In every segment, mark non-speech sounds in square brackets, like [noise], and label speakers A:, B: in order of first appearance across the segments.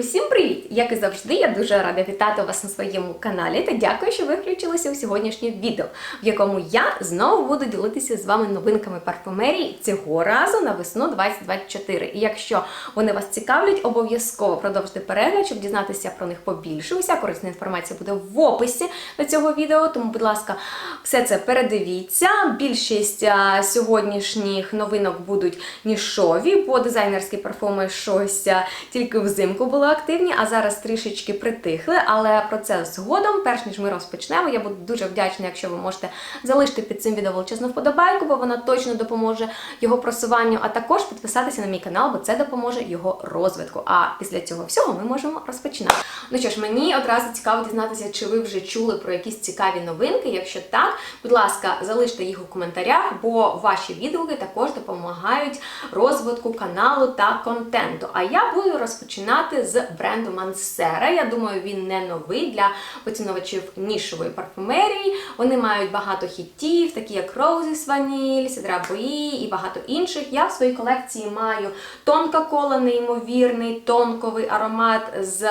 A: Усім привіт! Як і завжди, я дуже рада вітати вас на своєму каналі та дякую, що ви включилися у сьогоднішнє відео, в якому я знову буду ділитися з вами новинками парфумерії цього разу на весну 2024. І якщо вони вас цікавлять, обов'язково продовжуйте перегляд, щоб дізнатися про них побільше. Уся корисна інформація буде в описі до цього відео. Тому, будь ласка, все це передивіться. Більшість сьогоднішніх новинок будуть нішові, бо дизайнерські парфуми щось тільки взимку були активні, а зараз трішечки притихли. Але про це згодом, перш ніж ми розпочнемо, я буду дуже вдячна, якщо ви можете залишити під цим відео величезну вподобайку, бо вона точно допоможе його просуванню, а також підписатися на мій канал, бо це допоможе його розвитку. А після цього всього ми можемо розпочинати. Ну що ж, мені одразу цікаво дізнатися, чи ви вже чули про якісь цікаві новинки. Якщо так, будь ласка, залиште їх у коментарях, бо ваші відгуки також допомагають розвитку каналу та контенту. А я буду розпочинати з бренду Мансера. Я думаю, він не новий для поціновувачів нішової парфумерії. Вони мають багато хітів, такі як Roses Vanille, Cedra Boy і багато інших. Я в своїй колекції маю тонка кола, неймовірний тонковий аромат з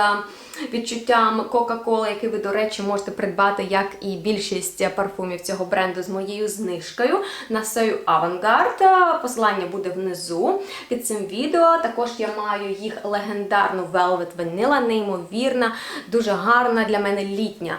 A: відчуттям Кока-Коли, який ви, до речі, можете придбати, як і більшість парфумів цього бренду з моєю знижкою на сею Avantgarde. Посилання буде внизу під цим відео. Також я маю їх легендарну Velvet Vanilla, неймовірна, дуже гарна для мене літня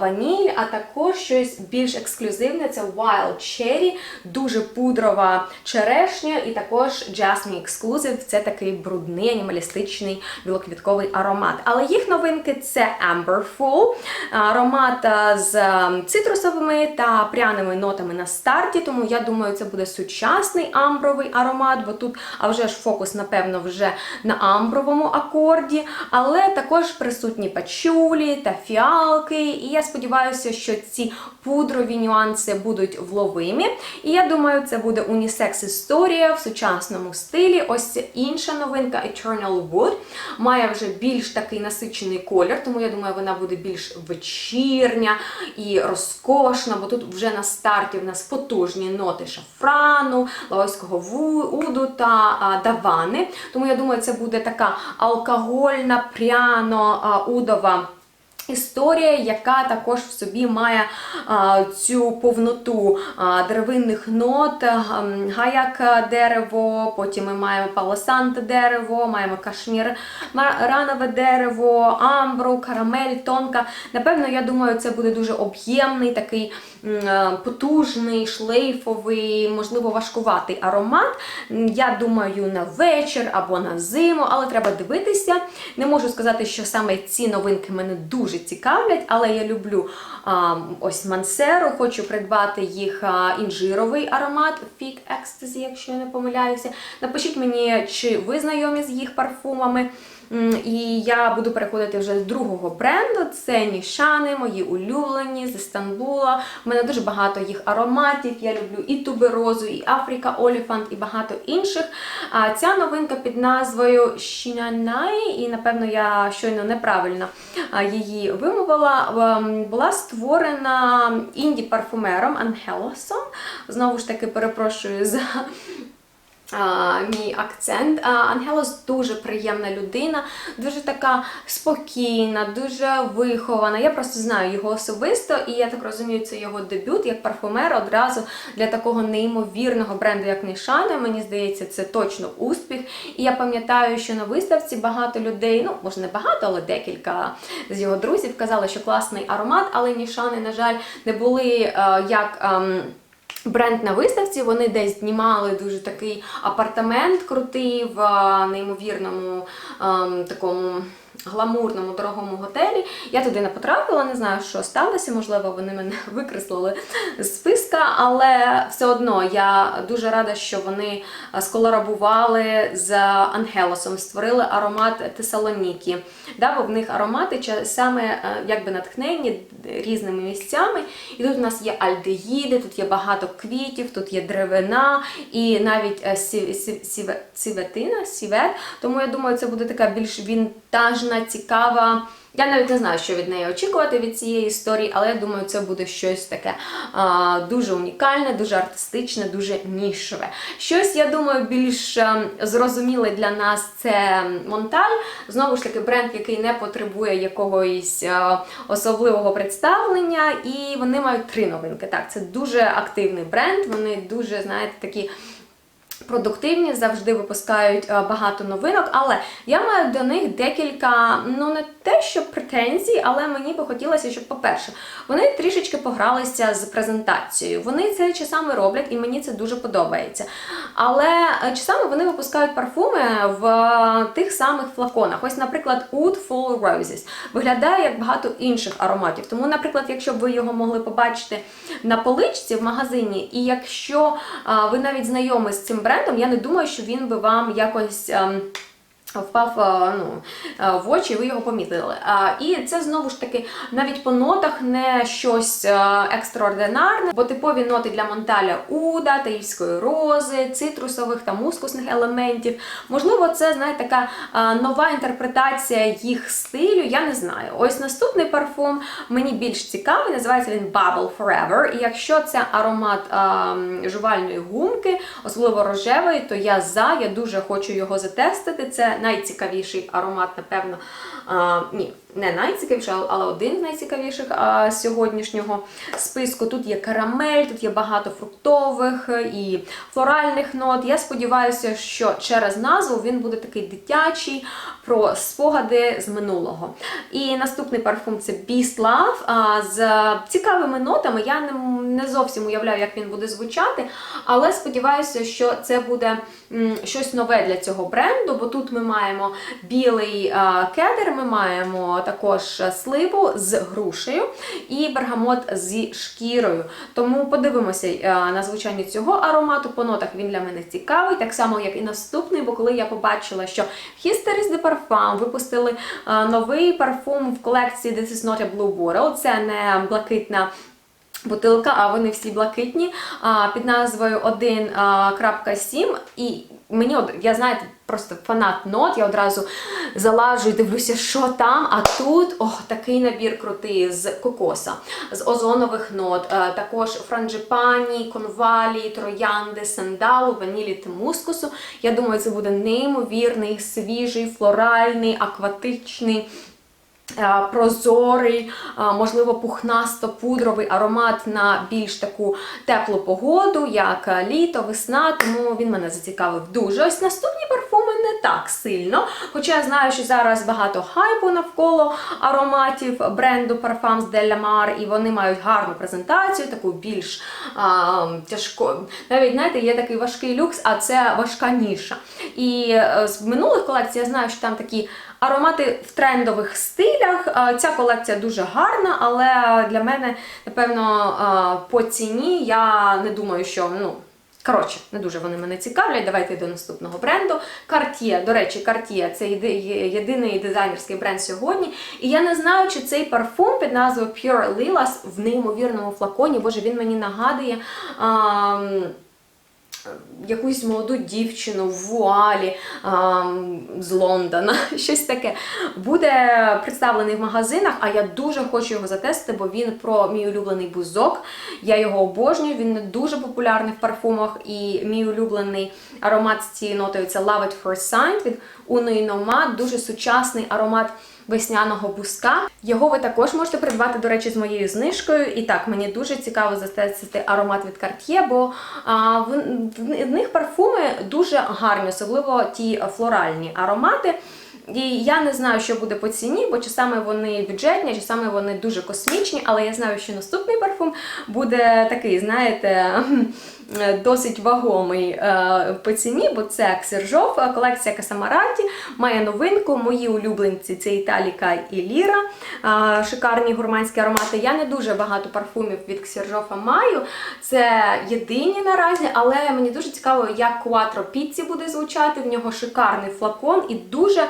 A: ваніль, а також щось більш ексклюзивне це Wild Cherry, дуже пудрова черешня, і також Jasmine Exclusive. Це такий брудний анімалістичний білоквітковий аромат. Але їх новинки це Amberful, аромат з ем, цитрусовими та пряними нотами на старті. Тому я думаю, це буде сучасний амбровий аромат, бо тут, а вже ж фокус, напевно, вже на амбровому акорді, але також присутні пачулі та фіалки. І я сподіваюся, що ці пудрові нюанси будуть вловимі. І я думаю, це буде унісекс історія в сучасному стилі. Ось інша новинка Eternal Wood має вже більш такий насичений колір, тому я думаю, вона буде більш вечірня і розкошна, бо тут вже на старті в нас потужні ноти шафрану, лаоського вуду уду та а, давани. Тому я думаю, це буде така алкогольна, пряно а, удова. Історія, яка також в собі має а, цю повноту а, деревинних нот, гаяк дерево, потім ми маємо палосант дерево, маємо кашмір ранове дерево, амбру, карамель, тонка. Напевно, я думаю, це буде дуже об'ємний, такий е, потужний, шлейфовий, можливо, важкуватий аромат. Я думаю, на вечір або на зиму, але треба дивитися. Не можу сказати, що саме ці новинки мене дуже цікавлять, але я люблю а, ось Мансеру, хочу придбати їх а, інжировий аромат Fig Ecstasy, якщо я не помиляюся. Напишіть мені, чи ви знайомі з їх парфумами. І я буду переходити вже з другого бренду. Це Нішани, мої улюблені з Істанбула. У мене дуже багато їх ароматів. Я люблю і туберозу, і Африка Оліфант, і багато інших. А ця новинка під назвою Шинанай, і напевно я щойно неправильно її вимовила, була створена інді-парфумером Ангелосом. Знову ж таки, перепрошую за а, мій акцент. А, Ангелос дуже приємна людина, дуже така спокійна, дуже вихована. Я просто знаю його особисто, і я так розумію, це його дебют як парфумер одразу для такого неймовірного бренду, як Нішана. Мені здається, це точно успіх. І я пам'ятаю, що на виставці багато людей, ну може не багато, але декілька з його друзів казали, що класний аромат, але Нішани, на жаль, не були е, як. ем, Бренд на виставці. Вони десь знімали дуже такий апартамент крутий в неймовірному ем, такому гламурному дорогому готелі. Я туди не потрапила, не знаю, що сталося. Можливо, вони мене [laughs] викреслили з списка, але все одно я дуже рада, що вони а, сколаборували з Ангелосом, створили аромат Тесалонікі. Да, бо в них аромати саме е, якби натхнені різними місцями. І тут у нас є альдеїди, тут є багато квітів, тут є деревина і навіть е, сі- сі- сіве- сіветина, сівет. Тому я думаю, це буде така більш вінтажна, цікава Я навіть не знаю, що від неї очікувати від цієї історії, але я думаю, це буде щось таке а, дуже унікальне, дуже артистичне, дуже нішеве. Щось, я думаю, більш ем, зрозуміле для нас це Монталь. Знову ж таки, бренд, який не потребує якогось е, особливого представлення, і вони мають три новинки. Так, це дуже активний бренд. Вони дуже, знаєте, такі. Продуктивні завжди випускають е, багато новинок, але я маю до них декілька, ну не те, що претензій, але мені би хотілося, щоб, по-перше, вони трішечки погралися з презентацією. Вони це часами роблять, і мені це дуже подобається. Але е, часами вони випускають парфуми в е, тих самих флаконах. Ось, наприклад, Oud Full Roses виглядає як багато інших ароматів. Тому, наприклад, якщо б ви його могли побачити на поличці в магазині, і якщо ви навіть знайомі з цим брендом, я не думаю, що він би вам якось. Впав ну, в очі, ви його помітили. І це знову ж таки навіть по нотах не щось екстраординарне, бо типові ноти для Монталя Уда, таївської рози, цитрусових та мускусних елементів. Можливо, це знаєте, така нова інтерпретація їх стилю. Я не знаю. Ось наступний парфум мені більш цікавий. Називається він Bubble Forever. І якщо це аромат а, жувальної гумки, особливо рожевої, то я за, я дуже хочу його затестити. Це найцікавіший аромат, напевно. А, ні, не найцікавіший, але один з найцікавіших а, сьогоднішнього списку. Тут є карамель, тут є багато фруктових і флоральних нот. Я сподіваюся, що через назву він буде такий дитячий про спогади з минулого. І наступний парфум це Beast Love а, з цікавими нотами. Я не, не зовсім уявляю, як він буде звучати, але сподіваюся, що це буде щось нове для цього бренду, бо тут ми маємо білий кедр, ми маємо також сливу з грушею і бергамот зі шкірою. Тому подивимося на звучання цього аромату. По нотах він для мене цікавий, так само, як і наступний, бо коли я побачила, що Histories de Parfum випустили новий парфум в колекції This is not a Blue Bottle, це не блакитна. Бутилка, а вони всі блакитні під назвою 1.7. І мені я знаєте, просто фанат нот. Я одразу залажу і дивлюся, що там. А тут ох, такий набір крутий з кокоса, з озонових нот, е, також франджипані, конвалі, троянди, сандалу, ванілі та мускусу. Я думаю, це буде неймовірний, свіжий, флоральний, акватичний. Е, Прозорий, е, можливо, пухнасто-пудровий аромат на більш таку теплу погоду, як е, літо, весна, тому він мене зацікавив дуже. Ось наступні парфуми не так сильно. Хоча я знаю, що зараз багато хайпу навколо ароматів бренду Parfums de la Mar, і вони мають гарну презентацію, таку більш а, тяжко. Навіть знаєте, є такий важкий люкс, а це важка ніша. І з минулих колекцій я знаю, що там такі. Аромати в трендових стилях. Е, Ця колекція дуже гарна, але для мене, напевно, е, по ціні я не думаю, що ну. Коротше, не дуже вони мене цікавлять. Давайте до наступного бренду. Cartier. До речі, Cartier – це єдиний дизайнерський бренд сьогодні. І я не знаю, чи цей парфум під назвою Pure Lilas в неймовірному флаконі. Боже, він мені нагадує. ам, якусь молоду дівчину в вуалі ам, з Лондона, [laughs] щось таке. Буде представлений в магазинах, а я дуже хочу його затестити, бо він про мій улюблений бузок. Я його обожнюю, він дуже популярний в парфумах. І мій улюблений аромат з цією нотою це Love at First Sight від Uno Nomad. Дуже сучасний аромат весняного буска. Його ви також можете придбати, до речі, з моєю знижкою. І так, мені дуже цікаво затестити аромат від Cartier, бо а, в, в, них парфуми дуже гарні, особливо ті флоральні аромати. І я не знаю, що буде по ціні, бо часами вони бюджетні, часами вони дуже космічні, але я знаю, що наступний парфум буде такий, знаєте, досить вагомий е, по ціні, бо це Ксержов, колекція Касамараті, має новинку. Мої улюбленці це Італіка і Ліра, е, шикарні гурманські аромати. Я не дуже багато парфумів від Ксержофа маю. Це єдині наразі, але мені дуже цікаво, як Quattro Pizzi буде звучати. В нього шикарний флакон і дуже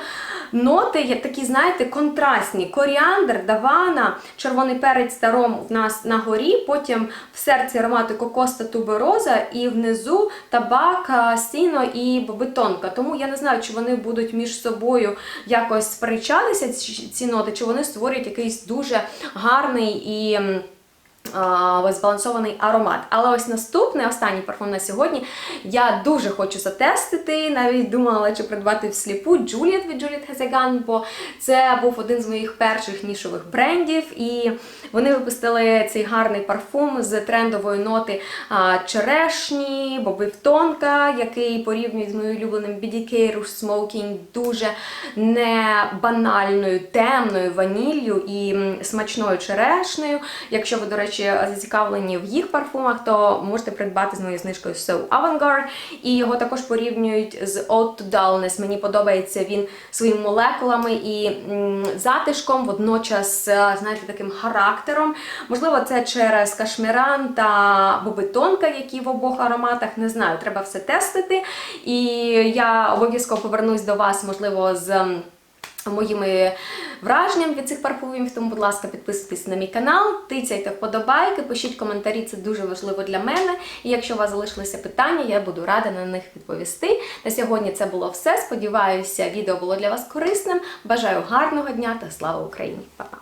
A: ноти такі, знаєте, контрастні. Коріандр, давана, червоний перець та ром в нас на горі, потім в серці аромати кокос тубероза роса і внизу табак, сіно і бобитонка. Тому я не знаю, чи вони будуть між собою якось сперечатися ці ноти, чи вони створюють якийсь дуже гарний і. Збалансований аромат. Але ось наступний, останній парфум на сьогодні я дуже хочу затестити. Навіть думала, чи придбати всліпу Juliet від Juliet Hazegan, бо це був один з моїх перших нішових брендів. І вони випустили цей гарний парфум з трендової ноти черешні, бобив тонка, який порівнюють з моїм улюбленим BDK Rouge Smoking, дуже не банальною, темною ваніллю і смачною черешнею. Якщо ви, до речі, зацікавлені в їх парфумах, то можете придбати з моєю знижкою So Avantgarde. І його також порівнюють з Ode to Dullness. Мені подобається він своїми молекулами і затишком, водночас, е, знаєте, таким характером. Можливо, це через кашміран та бобитонка, які в обох ароматах. Не знаю, треба все тестити. І я обов'язково повернусь до вас, можливо, з. Моїми враженнями від цих парфумів, тому, будь ласка, підписуйтесь на мій канал, тицяйте вподобайки, пишіть коментарі, це дуже важливо для мене. І якщо у вас залишилися питання, я буду рада на них відповісти. На сьогодні це було все. Сподіваюся, відео було для вас корисним. Бажаю гарного дня та слава Україні! Па-па!